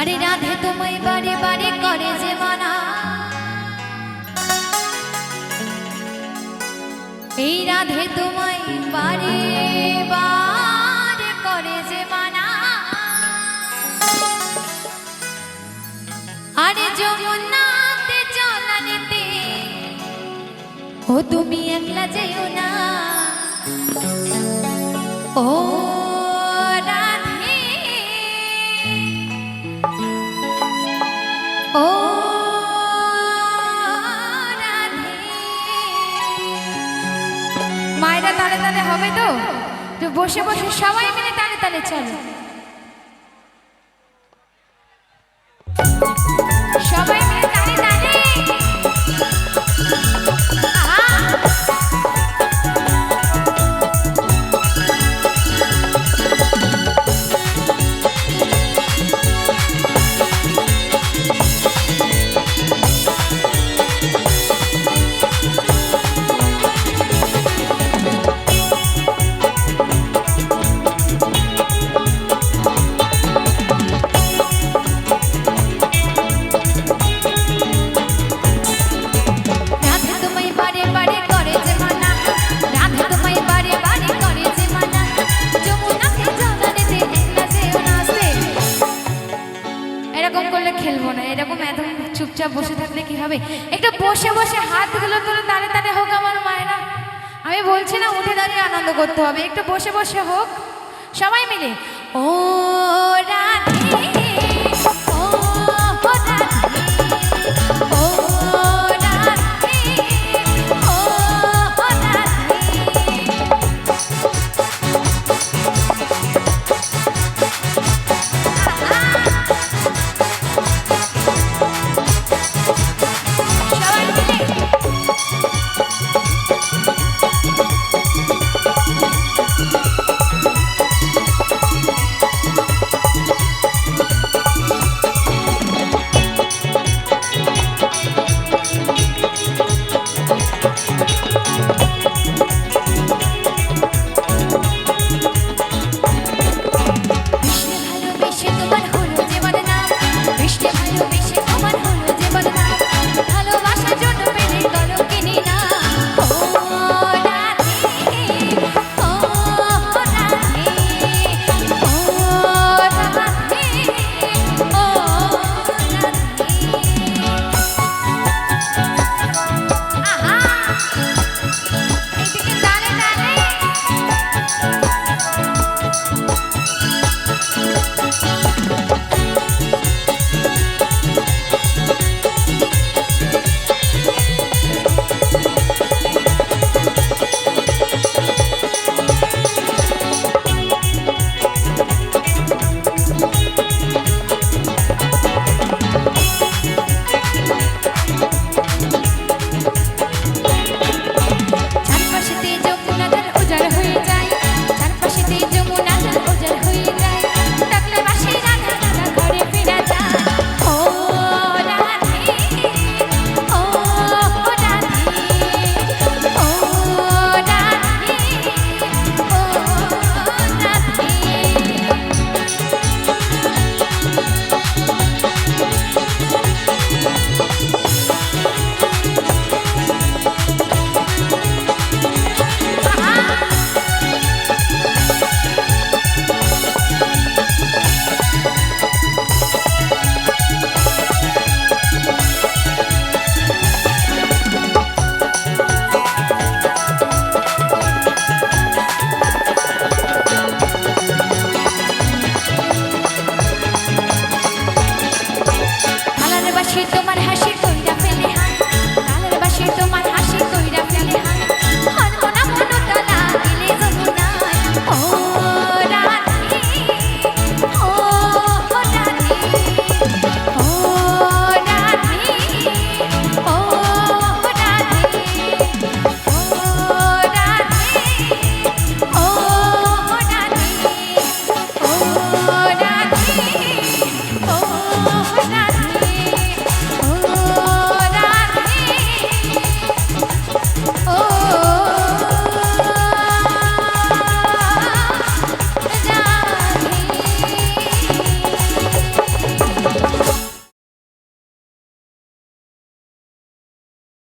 আরে রাধে তোমায় বারে বারে করে যে মানা। এই রাধে তোমায় বারে বারে করে যে মানা। আরে যমুনাতে চলানেতে ও তুমি একলা যেও না। ও তালে তালে হবে তো? বসে বসে সবাই মিলে তালে তালে চলো। চুপচাপ বসে থাকলে কি হবে? একটু বসে বসে হাতগুলো তুলে তারে তারে হোক আমার মায়েরা। আমি বলছি না, উঠে দাঁড়িয়ে আনন্দ করতে হবে। একটু বসে বসে হোক। সবাই মিলে, ও রাধে